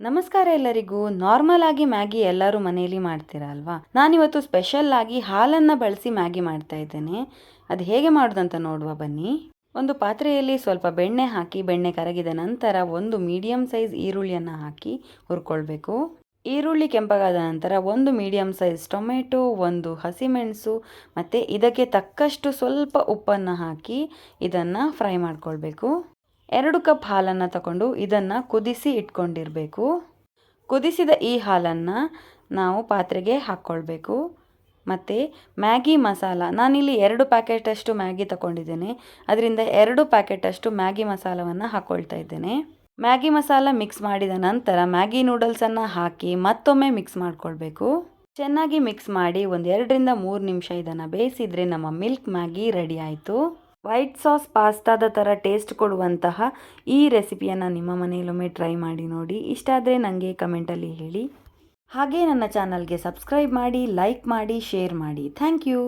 ನಮಸ್ಕಾರ ಎಲ್ಲರಿಗೂ. ನಾರ್ಮಲ್ ಆಗಿ ಮ್ಯಾಗಿ ಎಲ್ಲರೂ ಮನೆಯಲ್ಲಿ ಮಾಡ್ತೀರಾ ಅಲ್ವಾ? ನಾನಿವತ್ತು ಸ್ಪೆಷಲ್ ಆಗಿ ಹಾಲನ್ನು ಬಳಸಿ ಮ್ಯಾಗಿ ಮಾಡ್ತಾ ಇದ್ದೇನೆ. ಅದು ಹೇಗೆ ಮಾಡೋದಂತ ನೋಡುವ ಬನ್ನಿ. ಒಂದು ಪಾತ್ರೆಯಲ್ಲಿ ಸ್ವಲ್ಪ ಬೆಣ್ಣೆ ಹಾಕಿ, ಬೆಣ್ಣೆ ಕರಗಿದ ನಂತರ ಒಂದು ಮೀಡಿಯಂ ಸೈಜ್ ಈರುಳ್ಳಿಯನ್ನು ಹಾಕಿ ಹುರ್ಕೊಳ್ಬೇಕು. ಈರುಳ್ಳಿ ಕೆಂಪಗಾದ ನಂತರ ಒಂದು ಮೀಡಿಯಂ ಸೈಜ್ ಟೊಮೆಟೊ, ಒಂದು ಹಸಿಮೆಣಸು ಮತ್ತು ಇದಕ್ಕೆ ತಕ್ಕಷ್ಟು ಸ್ವಲ್ಪ ಉಪ್ಪನ್ನು ಹಾಕಿ ಇದನ್ನು ಫ್ರೈ ಮಾಡ್ಕೊಳ್ಬೇಕು. ಎರಡು ಕಪ್ ಹಾಲನ್ನು ತಗೊಂಡು ಇದನ್ನು ಕುದಿಸಿ ಇಟ್ಕೊಂಡಿರಬೇಕು. ಕುದಿಸಿದ ಈ ಹಾಲನ್ನು ನಾವು ಪಾತ್ರೆಗೆ ಹಾಕ್ಕೊಳ್ಬೇಕು ಮತ್ತು ಮ್ಯಾಗಿ ಮಸಾಲ, ನಾನಿಲ್ಲಿ ಎರಡು ಪ್ಯಾಕೆಟಷ್ಟು ಮ್ಯಾಗಿ ತಗೊಂಡಿದ್ದೇನೆ. ಅದರಿಂದ ಎರಡು ಪ್ಯಾಕೆಟಷ್ಟು ಮ್ಯಾಗಿ ಮಸಾಲವನ್ನು ಹಾಕ್ಕೊಳ್ತಾ ಇದ್ದೇನೆ. ಮ್ಯಾಗಿ ಮಸಾಲ ಮಿಕ್ಸ್ ಮಾಡಿದ ನಂತರ ಮ್ಯಾಗಿ ನೂಡಲ್ಸನ್ನು ಹಾಕಿ ಮತ್ತೊಮ್ಮೆ ಮಿಕ್ಸ್ ಮಾಡಿಕೊಳ್ಬೇಕು. ಚೆನ್ನಾಗಿ ಮಿಕ್ಸ್ ಮಾಡಿ ಒಂದು ಎರಡರಿಂದ ಮೂರು ನಿಮಿಷ ಇದನ್ನು ಬೇಯಿಸಿದರೆ ನಮ್ಮ ಮಿಲ್ಕ್ ಮ್ಯಾಗಿ ರೆಡಿ ಆಯಿತು. ವೈಟ್ ಸಾಸ್ ಪಾಸ್ತಾದ ಥರ ಟೇಸ್ಟ್ ಕೊಡುವಂತಹ ಈ ರೆಸಿಪಿಯನ್ನು ನಿಮ್ಮ ಮನೆಯಲ್ಲೊಮ್ಮೆ ಟ್ರೈ ಮಾಡಿ ನೋಡಿ. ಇಷ್ಟ ಆದರೆ ನನಗೆ ಕಮೆಂಟಲ್ಲಿ ಹೇಳಿ. ಹಾಗೆ ನನ್ನ ಚಾನಲ್ಗೆ ಸಬ್ಸ್ಕ್ರೈಬ್ ಮಾಡಿ, ಲೈಕ್ ಮಾಡಿ, ಶೇರ್ ಮಾಡಿ. Thank you.